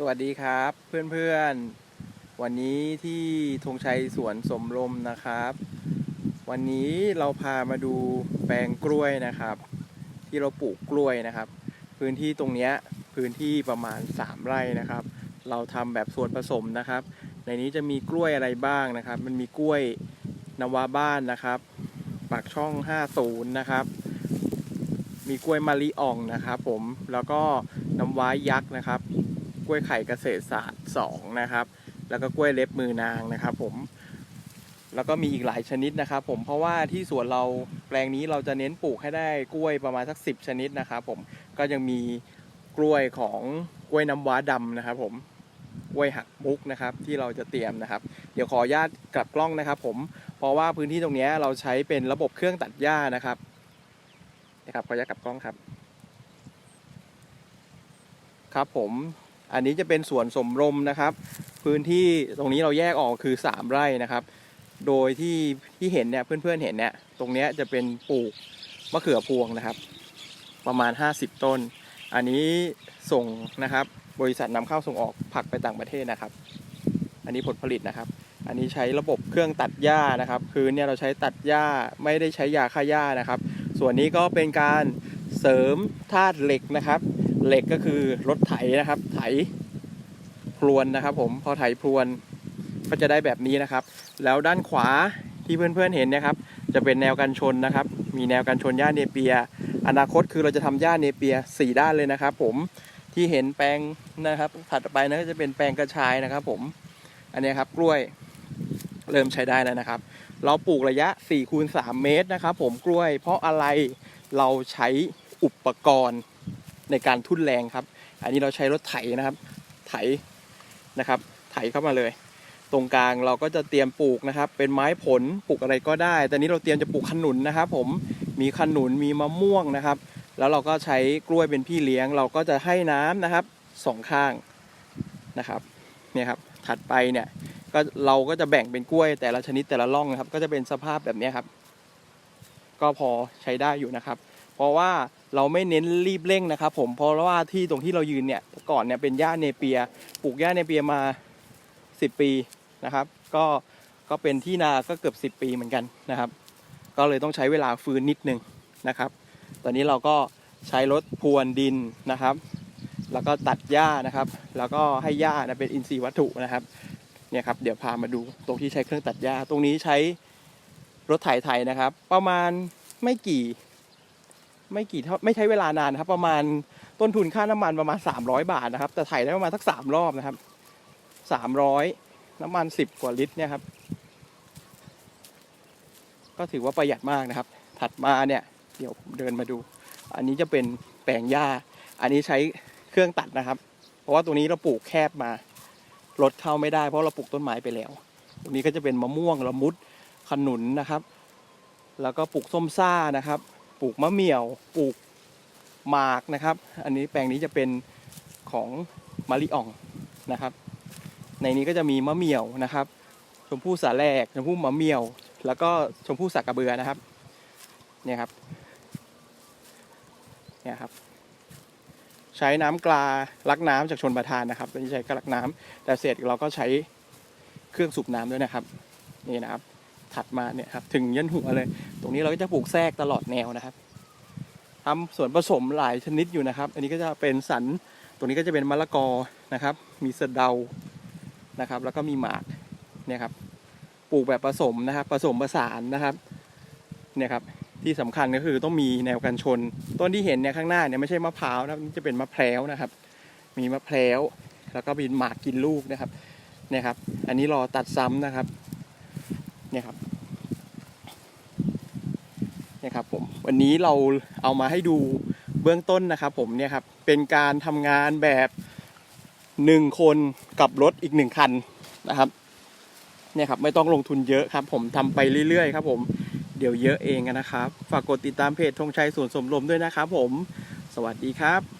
สวัสดีครับเพื่อนๆ วันนี้ที่ธงชัยสวนสมรมนะครับ วันนี้เราพามาดูแปลงกล้วยนะครับ ที่เราปลูกกล้วยนะครับ พื้นที่ตรงเนี้ยพื้นที่ประมาณ 3 ไร่นะครับ เราทำแบบส่วนผสมนะครับ ในนี้จะมีกล้วยอะไรบ้างนะครับ มันมีกล้วยนวาบ้านนะครับปากช่อง 50 นะครับ มีกล้วยมะลิอ่องนะครับ ผมแล้วก็น้ำว้ายักษ์นะครับ กล้วยไข่เกษตรศาสตร์2นะครับ แล้วก็กล้วยเล็บมือนางนะครับ ผม แล้วก็มีอีกหลายชนิดนะครับ ผมเพราะว่าที่สวนเราแปลงนี้เราจะเน้นปลูกให้ได้กล้วยประมาณสักสิบชนิดนะครับ ผมก็ยังมีกล้วยของกล้วยน้ำว้าดำนะครับ ผมกล้วยหักมุกนะครับที่เราจะเตรียมนะครับ เดี๋ยวขออนุญาตกลับกล้องนะครับ ผมเพราะว่าพื้นที่ตรงนี้เราใช้เป็นระบบเครื่องตัดหญ้านะครับนะครับขออนุญาตกลับกล้องครับ ครับผม อันนี้จะเป็นสวนสมรมนะครับ พื้นที่ตรงนี้เราแยกออกคือ 3 ไร่นะครับ โดยที่ที่เห็นเนี่ยเพื่อนๆเห็นเนี่ยตรงนี้จะเป็นปลูกมะเขือพวงนะครับ ประมาณ 50 ต้น อันนี้ส่งนะครับ บริษัทนำเข้าส่งออกผักไปต่างประเทศนะครับ อันนี้ผลผลิตนะครับ อันนี้ใช้ระบบเครื่องตัดหญ้านะครับ คือเนี่ยเราใช้ตัดหญ้าไม่ได้ใช้ยาฆ่าหญ้านะครับ ส่วนนี้ก็เป็นการเสริมธาตุเหล็กนะครับ เหล็กก็คือรถไถนะครับ ไถพรวนนะครับ ผมพอไถพรวนก็จะได้แบบนี้นะครับ แล้วด้านขวาที่เพื่อนๆเห็นนะครับ จะเป็นแนวกันชนนะครับ มีแนวกันชนหญ้าเนเปีย อนาคตคือเราจะทำหญ้าเนเปียสี่ด้านเลยนะครับ ผมที่เห็นแปลงนะครับ ถัดไปนะก็จะเป็นแปลงกระชายนะครับ ผม อันนี้ครับกล้วยเริ่มใช้ได้แล้วนะครับ เราปลูกระยะ4คูณ3เมตรนะครับ ผมกล้วย เพราะอะไรเราใช้อุปกรณ์ ในการทุ่นแรงครับ อันนี้เราใช้รถไถนะครับ ไถนะครับ ไถเข้ามาเลย ตรงกลางเราก็จะเตรียมปลูกนะครับ เป็นไม้ผลปลูกอะไรก็ได้ แต่นี้เราเตรียมจะปลูกขนุนนะครับ ผมมีขนุนมีมะม่วงนะครับ แล้วเราก็ใช้กล้วยเป็นพี่เลี้ยง เราก็จะให้น้ำนะครับสองข้างนะครับเนี่ยครับถัดไปเนี่ยก็เราก็จะแบ่งเป็นกล้วยแต่ละชนิดแต่ละร่องนะครับ ก็จะเป็นสภาพแบบนี้ครับ ก็พอใช้ได้อยู่นะครับ เพราะว่า เราไม่เน้นรีบเร่งนะครับ ผมเพราะว่าที่ตรงที่เรายืนเนี่ยก่อนเนี่ยเป็นหญ้าเนเปียปลูกหญ้าเนเปียมา 10 ปีนะครับ ก็ก็เป็นที่นาก็เกือบ 10 ปีเหมือนกันนะครับ ก็เลยต้องใช้เวลาฟื้นนิดนึงนะครับ ตอนนี้เราก็ใช้รถพรวนดินนะครับ แล้วก็ตัดหญ้านะครับ แล้วก็ให้หญ้านะเป็นอินทรีย์วัตถุนะครับเนี่ยครับเดี๋ยวพามาดูตรงที่ใช้เครื่องตัดหญ้า ตรงนี้ใช้รถไถไถนะครับ ประมาณไม่กี่ ไม่กี่เท่าไม่ใช้เวลานานนะครับ ประมาณต้นทุนค่าน้ำมันประมาณ 300 บาทนะครับ แต่ไถได้ประมาณสักสามรอบนะครับ300น้ำมัน10กว่าลิตรเนี่ยครับ ก็ถือว่าประหยัดมากนะครับ ถัดมาเนี่ย เดี๋ยวผมเดินมาดู อันนี้จะเป็นแปลงหญ้า อันนี้ใช้เครื่องตัดนะครับ เพราะว่าตรงนี้เราปลูกแคบมารถเข้าไม่ได้ เพราะเราปลูกต้นไม้ไปแล้ว ตรงนี้ก็จะเป็นมะม่วงละมุดขนุนนะครับ แล้วก็ปลูกส้มซ่านะครับ ปลูกมะเหมี่ยวปลูกหมากนะครับ อันนี้แปลงนี้จะเป็นของมะลิอ่องนะครับ ในนี้ก็จะมีมะเหมี่ยวนะครับ ชมพู่สาแหลกชมพู่มะเหมี่ยว แล้วก็ชมพู่สักกระเบือนะครับเนี่ยครับเนี่ยครับ ใช้น้ำกลาลักน้ำจากชนประทานนะครับไม่ใช้กลักน้ำแต่เสร็จเราก็ใช้เครื่องสูบน้ำด้วยนะครับ นี่นะครับ ถัดมาเนี่ยครับถึงยันหัวเลย ตรงนี้เราก็จะปลูกแทรกตลอดแนวนะครับทำส่วนผสมหลายชนิดอยู่นะครับ อันนี้ก็จะเป็นสันตรงนี้ก็จะเป็นมะละกอนะครับ มีสะเดานะครับ แล้วก็มีหมากเนี่ยครับปลูกแบบผสมนะครับผสมผสานนะครับเนี่ยครับที่สำคัญก็คือต้องมีแนวกันชน ต้นที่เห็นเนี่ยข้างหน้าเนี่ยไม่ใช่มะพร้าวนะนี่จะเป็นมะพร้วนะครับ มีมะพร้วแล้วก็มีหมากกินลูกนะครับเนี่ยครับ อันนี้รอตัดซ้ำนะครับ เนี่ยครับเนี่ยครับผมวันนี้เราเอามาให้ดูเบื้องต้นนะครับผมเนี่ยครับเป็นการทำงานแบบหนึ่งคนกับรถอีกหนึ่งคันนะครับเนี่ยครับไม่ต้องลงทุนเยอะครับ ผมทำไปเรื่อยๆครับผมเดี๋ยวเยอะเองนะครับ ฝากกดติดตามเพจธงชัยสวนสมรมด้วยนะครับผม สวัสดีครับ